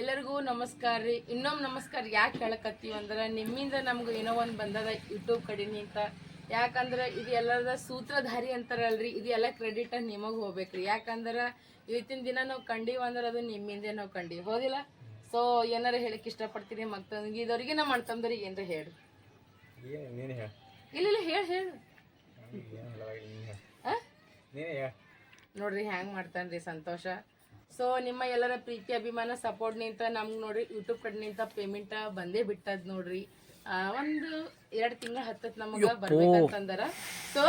ಎಲ್ಲರಿಗೂ ನಮಸ್ಕಾರ ರೀ. ಇನ್ನೊಮ್ಮೆ ನಮಸ್ಕಾರ ಯಾಕೆ ಹೇಳಕತ್ತೀವಿ ಅಂದ್ರೆ ನಿಮ್ಮಿಂದ ನಮ್ಗೆ ಏನೋ ಒಂದು ಬಂದದ ಯೂಟ್ಯೂಬ್ ಕಡಿಮೆ ಅಂತ. ಯಾಕಂದ್ರೆ ಇದು ಎಲ್ಲರದ ಸೂತ್ರಧಾರಿ ಅಂತಾರಲ್ರಿ. ಇದು ಎಲ್ಲ ಕ್ರೆಡಿಟ್ ನಿಮಗೆ ಹೋಗ್ಬೇಕ್ರಿ. ಯಾಕಂದ್ರೆ ಇವತ್ತಿನ ದಿನ ನಾವು ಕಂಡೀವಿ ಅಂದ್ರೆ ಅದು ನಿಮ್ಮಿಂದ ನಾವು ಕಂಡೀವಿ. ಹೋದಿಲ್ಲ? ಸೊ ಏನಾರ ಹೇಳಕ್ಕೆ ಇಷ್ಟಪಡ್ತೀನಿ ಮತ್ತೊಂದು ಇದವ್ರಿಗೆ ನಮ್ಮ ಅಣ್ತಂದ್ರಿಗೆ ಏನಾರ ಹೇಳಿ. ಇಲ್ಲ ಇಲ್ಲ ಹೇಳಿ ಹೇಳು? ನೋಡ್ರಿ ಹ್ಯಾಂಗ್ ಮಾಡ್ತಾನ್ರಿ ಸಂತೋಷ. ಸೊ ನಿಮ್ಮ ಎಲ್ಲರ ಪ್ರೀತಿ ಅಭಿಮಾನ ಸಪೋರ್ಟ್ ನಿಂತ ನಮ್ಗೆ ನೋಡ್ರಿ ಯೂಟ್ಯೂಬ್ ಕಡೆನಿಂದ ಪೇಮೆಂಟ್ ಬಂದೇ ಬಿಟ್ಟದ್ ನೋಡ್ರಿ. ಒಂದು ಎರಡು ತಿಂಗಳ ಹತ್ತತ್ ನಮಗ ಬರ್ಬೇಕಂತಂದರ. ಸೊ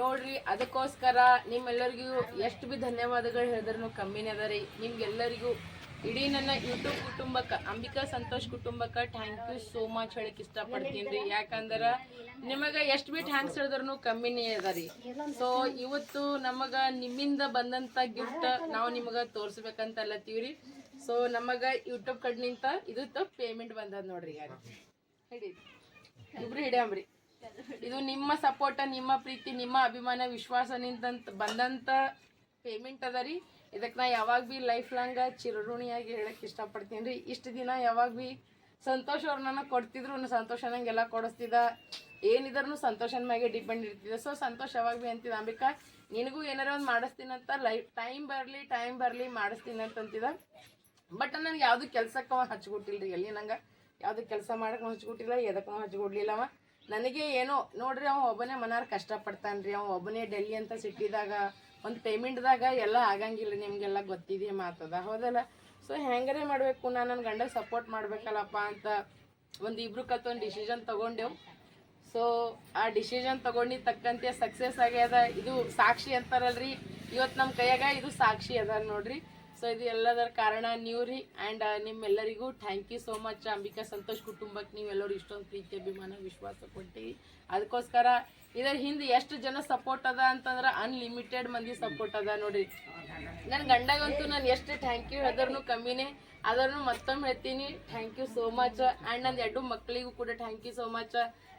ನೋಡ್ರಿ ಅದಕ್ಕೋಸ್ಕರ ನಿಮ್ಮೆಲ್ಲರಿಗೂ ಎಷ್ಟು ಬಿ ಧನ್ಯವಾದಗಳು ಹೇಳಿದ್ರು ಕಮ್ಮಿನೇ ಅದ ರೀ. ನಿಮ್ಗೆಲ್ಲರಿಗೂ ಇಡೀ ನನ್ನ ಯೂಟ್ಯೂಬ್ ಕುಟುಂಬಕ್ಕ, ಅಂಬಿಕಾ ಸಂತೋಷ್ ಕುಟುಂಬಕ್ಕ ಥ್ಯಾಂಕ್ ಯು ಸೋ ಮಚ್ ಹೇಳಕ್ ಇಷ್ಟಪಡ್ತೀನಿ ರೀ. ಯಾಕಂದ್ರೆ ನಿಮಗೆ ಎಷ್ಟು ಬಿ ಥ್ಯಾಂಕ್ಸ್ ಹೇಳಿದ್ರು ಕಮ್ಮಿನೇ ಅದ ರೀ. ಸೊ ಇವತ್ತು ನಮಗ ನಿಮ್ಮಿಂದ ಬಂದಂತ ಗಿಫ್ಟ್ ನಾವು ನಿಮಗೆ ತೋರಿಸ್ಬೇಕಂತ ಅಲ್ಲತ್ತೀವ್ರಿ ಸೊ ನಮಗ ಯೂಟ್ಯೂಬ್ ಕಡ್ನಿಂತ ಇದು ಪೇಮೆಂಟ್ ಬಂದದ ನೋಡ್ರಿ ಯಾರು. ಹಿಡಿ. ಇಬ್ರು ಹಿಡಿಯಂಬ್ರಿ ಇದು ನಿಮ್ಮ ಸಪೋರ್ಟ್ ನಿಮ್ಮ ಪ್ರೀತಿ, ನಿಮ್ಮ ಅಭಿಮಾನ ವಿಶ್ವಾಸನಿಂದ ಬಂದಂತ ಪೇಮೆಂಟ್ ಅದ ರೀ. ಇದಕ್ಕೆ ನಾ ಯಾವಾಗ ಬಿ ಲೈಫ್ ಲಾಂಗ್ ಚಿರಋಣಿಯಾಗಿ ಹೇಳಕ್ ಇಷ್ಟಪಡ್ತೀನಿ ರೀ. ಇಷ್ಟು ದಿನ ಯಾವಾಗ ಬಿ ಸಂತೋಷ ಅವ್ರು ನನಗೆ ಕೊಡ್ತಿದ್ರು ಸಂತೋಷ ನಂಗೆಲ್ಲ ಕೊಡಿಸ್ತಿದ್ದ. ಏನಿದ್ರು ಸಂತೋಷನ ಮ್ಯಾಗೆ ಡಿಪೆಂಡ್ ಇರ್ತಿದ್ದೆ. ಸೊ ಸಂತೋಷ ಯಾವಾಗ ಬಿ ಅಂತಿದ್ದ? ಅಂಬಿಕಾ, ನಿನಗೂ ಏನಾರ ಒಂದು ಮಾಡಿಸ್ತೀನಂತ ಲೈಫ್ ಟೈಮ್ ಬರಲಿ ಟೈಮ್ ಬರಲಿ ಮಾಡಿಸ್ತೀನಿ ಅಂತಂತಿದ ಬಟ್ ನನಗೆ ಯಾವುದು ಕೆಲ್ಸಕ್ಕೆ ಅವ ಹಚ್ಕೊಟ್ಟಿಲ್ಲ ರೀ ಎಲ್ಲಿ ನಂಗೆ ಯಾವುದು ಕೆಲಸ ಮಾಡಕ್ಕೆ ಹಚ್ಕೊಟ್ಟಿಲ್ಲ ಎದಕ್ಕೂ ಹಚ್ಕೊಡ್ಲಿಲ್ಲ ಅವ. ನನಗೆ ಏನೋ, ನೋಡ್ರಿ ಅವ ಒಬ್ಬನೇ ಮನಾರ್ ಕಷ್ಟಪಡ್ತಾನೆ ರೀ ಅವ ಒಬ್ಬನೇ ಡೆಲ್ಲಿ ಅಂತ ಸಿಟ್ಟಿದಾಗ ಒಂದು ಪೇಮೆಂಟ್ದಾಗ ಎಲ್ಲ ಆಗಂಗಿಲ್ಲ, ನಿಮಗೆಲ್ಲ ಗೊತ್ತಿದೆ ಮಾತದ ಹೌದಲ್ಲ? ಸೊ ಹೆಂಗರೆ ಮಾಡಬೇಕು? ನಾನು ನನ್ನ ಗಂಡ ಸಪೋರ್ಟ್ ಮಾಡಬೇಕಲ್ಲಪ್ಪ ಅಂತ ಒಂದು ಇಬ್ರು ಕತ್ತೊಂದು ಡಿಸಿಷನ್ ತೊಗೊಂಡೆವು. ಸೊ ಆ ಡಿಸಿಷನ್ ತೊಗೊಂಡಿದ್ದ ತಕ್ಕಂತೆ ಸಕ್ಸಸ್ ಆಗ್ಯದ. ಇದು ಸಾಕ್ಷಿ ಅಂತಾರಲ್ರಿ? ಇವತ್ತು ನಮ್ಮ ಕೈಯಾಗ ಇದು ಸಾಕ್ಷಿ ಅದ ನೋಡ್ರಿ. ಸೊ ಇದು ಎಲ್ಲದರ ಕಾರಣ ನೀವು ರೀ ಆ್ಯಂಡ್ ನಿಮ್ಮೆಲ್ಲರಿಗೂ thank you so much Ambika Santosh ಕುಟುಂಬಕ್ಕೆ ನೀವೆಲ್ಲರೂ ಇಷ್ಟೊಂದು ಪ್ರೀತಿ, ಅಭಿಮಾನ, ವಿಶ್ವಾಸ ಕೊಟ್ಟಿವಿ ಅದಕ್ಕೋಸ್ಕರ ಇದರ ಹಿಂದೆ ಎಷ್ಟು ಜನ ಸಪೋರ್ಟ್ ಅದ ಅಂತಂದ್ರೆ ಅನ್ಲಿಮಿಟೆಡ್ ಮಂದಿ ಸಪೋರ್ಟ್ ಅದ ನೋಡ್ರಿ. ನನ್ನ ಗಂಡಗಂತೂ ನಾನು ಎಷ್ಟು ಥ್ಯಾಂಕ್ ಯು ಹೇಳಿದ್ರು ಕಮ್ಮಿನೇ. ಅದನ್ನು ಮತ್ತೊಮ್ಮೆ ಹೇಳ್ತೀನಿ thank you so much and ನನ್ನ ಎರಡು ಮಕ್ಕಳಿಗೂ ಕೂಡ ಥ್ಯಾಂಕ್ ಯು ಸೋ ಮಚ್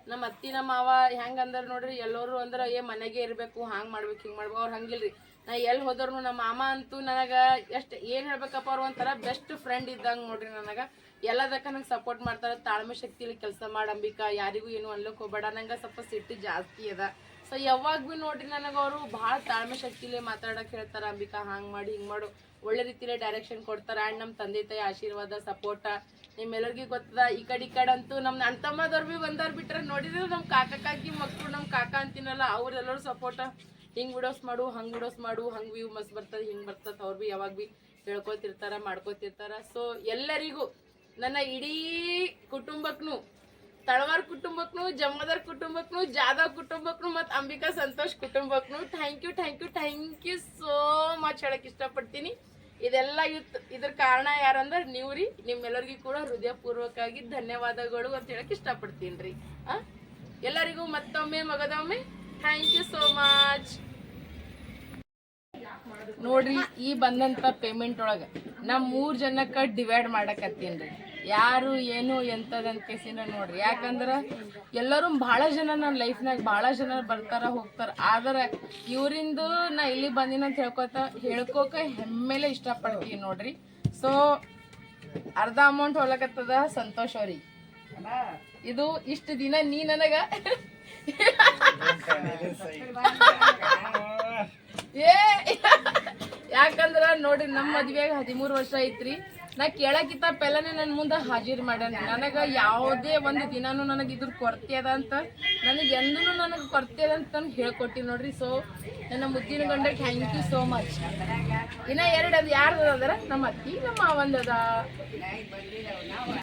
ನಮ್ಮ ಅತ್ತಿ ನಮ್ಮ ಮಾವ ಹೆಂಗೆ ಅಂದ್ರೆ ನೋಡ್ರಿ, ಎಲ್ಲರೂ ಅಂದ್ರೆ, ಏ, ಮನೆಗೆ ಇರಬೇಕು, ಹಂಗೆ ಮಾಡ್ಬೇಕು, ಹಿಂಗೆ ಮಾಡ್ಬೇಕು. ಅವ್ರು ಹಂಗಿಲ್ರಿ. ನಾ ಎಲ್ಲಿ ಹೋದ್ರು ನಮ್ಮ ಮಾಮ ಅಂತೂ ನನಗೆ ಎಷ್ಟು ಏನು ಹೇಳ್ಬೇಕಪ್ಪ ಅವ್ರು ಒಂಥರ ಬೆಸ್ಟ್ ಫ್ರೆಂಡ್ ಇದ್ದಂಗೆ ನೋಡ್ರಿ ನನಗೆ. ಎಲ್ಲದಕ್ಕೆ ನಂಗೆ ಸಪೋರ್ಟ್ ಮಾಡ್ತಾರೆ. ತಾಳ್ಮೆ ಶಕ್ತಿಲಿ ಕೆಲಸ ಮಾಡಂಬಿಕಾ ಯಾರಿಗೂ ಏನು ಅನ್ಲಕ್ಕೆ ಹೋಗ್ಬೇಡ. ನಂಗೆ ಸ್ವಲ್ಪ ಸಿಟ್ಟು ಜಾಸ್ತಿ ಅದ. ಸೊ ಯಾವಾಗ ಭೀ ನೋಡ್ರಿ ನನಗೆ ಅವರು ಭಾಳ ತಾಳ್ಮೆ ಶಕ್ತಿಲೇ ಮಾತಾಡಕ್ಕೆ ಹೇಳ್ತಾರೆ, ಅಂಬಿಕಾ, ಹಂಗೆ ಮಾಡಿ, ಹಿಂಗೆ ಮಾಡು. ಒಳ್ಳೆ ರೀತಿಲೇ ಡೈರೆಕ್ಷನ್ ಕೊಡ್ತಾರೆ. ಆ್ಯಂಡ್ ನಮ್ಮ ತಂದೆ, ತಾಯಿ ಆಶೀರ್ವಾದ ಸಪೋರ್ಟ ನಿಮ್ಮೆಲ್ಲರಿಗೂ ಗೊತ್ತದ, ಈ ಕಡೆ ಈ ಕಡೆ ಅಂತೂ ನಮ್ಮ ನನ್ನ ತಮ್ಮದವ್ರು ಭೀ ಬಂದವ್ರು ಬಿಟ್ರೆ ನೋಡಿದ್ರೆ ನಮ್ಮ ಕಾಕಕ್ಕಾಗಿ ಕಾಕಿ ಮಕ್ಕಳು ನಮ್ಮ ಕಾಕ ಅಂತೀನಲ್ಲ, ಅವ್ರೆಲ್ಲರೂ ಸಪೋರ್ಟ ಹಿಂಗೆ ವಿಡೋಸ್ ಮಾಡು, ಹಂಗೆ ವಿಡೋಸ್ ಮಾಡು, ಹಂಗೆ ವ್ಯೂ ಮಸ್ತ್ ಬರ್ತದೆ, ಹಿಂಗೆ ಬರ್ತದೆ. ಅವ್ರು ಭೀ ಯಾವಾಗ ಭೀ ಹೇಳ್ಕೊತಿರ್ತಾರ ಮಾಡ್ಕೊತಿರ್ತಾರ. ಸೊ ಎಲ್ಲರಿಗೂ ನನ್ನ ಇಡೀ ಕುಟುಂಬಕ್ಕೂ ತಳವಾರ್ ಕುಟುಂಬಕ್ಕೂ ಜಮ್ಮದರ್ ಕುಟುಂಬಕ್ಕೂ ಜಾಧವ್ ಕುಟುಂಬಕ್ಕೂ ಮತ್ತು Ambika Santosh ಕುಟುಂಬಕ್ಕೂ thank you thank you thank you so much ಹೇಳಕ್ ಇಷ್ಟಪಡ್ತೀನಿ. ಇದೆಲ್ಲ ಇತ್ ಇದ್ರ ಕಾರಣ ಯಾರಂದ್ರೆ ನೀವು ರೀ ನಿಮ್ಮೆಲ್ಲರಿಗೂ ಕೂಡ ಹೃದಯಪೂರ್ವಕವಾಗಿ ಧನ್ಯವಾದಗಳು ಅಂತ ಹೇಳಕ್ ಇಷ್ಟಪಡ್ತೀನಿ ರೀ ಎಲ್ಲರಿಗೂ ಮತ್ತೊಮ್ಮೆ ಮಗದೊಮ್ಮೆ ಥ್ಯಾಂಕ್ ಯು ಸೋ ಮಚ್ ನೋಡ್ರಿ, ಈ ಬಂದಂತ ಪೇಮೆಂಟ್ ಒಳಗ ನಾ ಮೂರು ಜನಕ್ಕೆ ಡಿವೈಡ್ ಮಾಡಕತ್ತೀನಿ ರೀ ಯಾರು ಏನು ಎಂತದಂತ ಕೇಸಿನ ನೋಡ್ರಿ. ಯಾಕಂದ್ರೆ ಎಲ್ಲರೂ ಭಾಳ ಜನ ನನ್ನ ಲೈಫ್ನಾಗ ಭಾಳ ಜನ ಬರ್ತಾರ, ಹೋಗ್ತಾರ. ಆದ್ರೆ ಇವರಿಂದು ನಾ ಇಲ್ಲಿ ಬಂದಿನ ಅಂತ ಹೇಳ್ಕೊತ ಹೇಳ್ಕೋಕ ಹೆಮ್ಮೆಲೆ ಇಷ್ಟಪಡ್ತೀನಿ ನೋಡ್ರಿ. ಸೊ ಅರ್ಧ ಅಮೌಂಟ್ ಹೊಲಕತ್ತದ ಸಂತೋಷ್ ಅವ್ರಿಗೆ ಇದು ಇಷ್ಟು ದಿನ ನೀ ನನಗ? ಏ, ಯಾಕಂದ್ರ ನೋಡ್ರಿ ನಮ್ಮ ಮದ್ವೆಗೆ ಹದಿಮೂರು ವರ್ಷ ಐತ್ರಿ. ನಾ ಕೇಳಕ್ಕಿಂತ ಪೆಲ್ಲನೆ ನನ್ನ ಮುಂದೆ ಹಾಜಿರ್ ಮಾಡ್ಯಾನ. ನನಗೆ ಯಾವುದೇ ಒಂದು ದಿನಾನು ನನಗೆ ಇದ್ರ ಕೊರತೆ ಅದ ಅಂತ, ನನಗೆ ಎಂದೂ ನನಗೆ ಕೊರತೆ ಅದ ಅಂತ ನನಗೆ ಹೇಳ್ಕೊಟ್ಟಿ ನೋಡ್ರಿ. ಸೊ ನನ್ನ ಮುದ್ದಿನ ಗಂಡ ಥ್ಯಾಂಕ್ ಯು ಸೋ ಮಚ್ ಇನ್ನ ಎರಡು ಅದು ಯಾರ್ದು ಅದರ ನಮ್ಮ ಅತ್ತಿ, ನಮ್ಮ ಮಾವಂದದ.